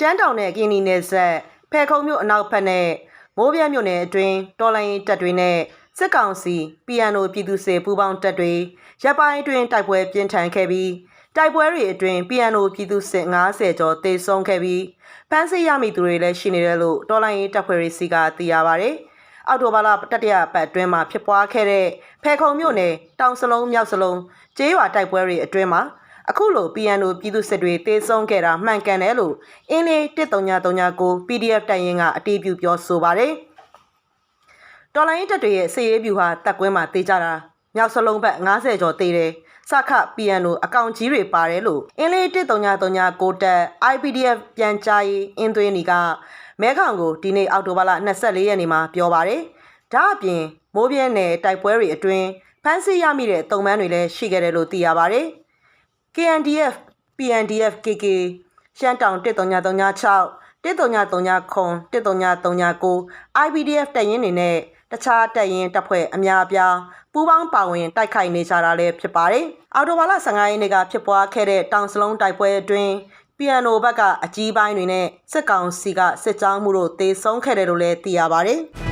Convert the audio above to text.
ရှမ်းတောင်နဲ့ကင်းနီနယ်ဆက်ဖဲခုံမြို့အနောက်ဘက်နဲ့မိုးပြဲမြို့နယ်အတွင်းတော်လိုင်းရင်တပ်တွေနဲ့စစ်ကောင်စီ PNO ပြည်သူ့စစ်ပူးပေါင်းတပ်တွေရပ်ပိုင်းအတွင်းတိုက်ပွဲပြင်းထန်ခဲ့ပြီးတိုက်ပွဲတွေအတွင်း PNO ပြည်သူ့စစ်90ကျော်တေဆုံးခဲ့ပြီးဖမ်းဆီးရမိသူတွေလည်းရှိနေတယ်လို့တော်လိုင်းရင်တပ်ဖွဲ့တွေစီကသိရပါဗျ။အောက်တိုဘာလတတိယပတ်အတွင်းမှာဖြစ်ပွားခဲ့တဲ့ဖဲခုံမြို့နယ်တောင်စလုံးမြောက်စလုံးကျေးရွာတိုက်ပွဲတွေအတွင်းမှာ အခုလို PNO ပြည်သူစစ်တွေတေဆုံးခဲ့တာမှန်ကန်တယ်လို့အင်းလေး13939 PDF တိုင်ရင်ကအတည်ပြုပြောဆိုပါတယ်။တော်လိုင်းတပ်တွေရဲ့စစ်ရေးဗျူဟာတပ်ကွင်းမှာတေးကြတာမြောက်စလုံးဘက်90ကျော်တေးတယ်။စခ PNO အကောင့်ကြီးတွေပါတယ်လို့အင်းလေး13939တက် IPDF ပြန်ကြားရေးအင်းသွင်းနီကမဲခေါင်ကိုဒီနေ့အောက်တိုဘာလ24ရက်နေ့မှာပြောပါတယ်။ဒါအပြင်မိုးပြဲနယ်တိုက်ပွဲတွေအတွင်းဖမ်းဆီးရမိတဲ့တုံမန်းတွေလည်းရှိခဲ့တယ်လို့သိရပါတယ်။ KNDF PNDF KK ရှမ်းတောင်13936 13939 13939 IPDF တပ်ရင်းတွေနဲ့တခြားတပ်ရင်းတပ်ဖွဲ့အများအပြားပူးပေါင်းပါဝင်တိုက်ခိုက်နေကြတာလည်းဖြစ်ပါတယ်။အော်တိုဘာလ15ရက်နေ့ကဖြစ်ပွားခဲ့တဲ့တောင်စလုံးတိုက်ပွဲအတွင်း PNO ဘက်ကအကြီးပိုင်းတွေနဲ့စစ်ကောင်စီကစစ်ကြောင်းမှုတို့တေဆုံးခဲ့တယ်လို့လည်းသိရပါတယ်။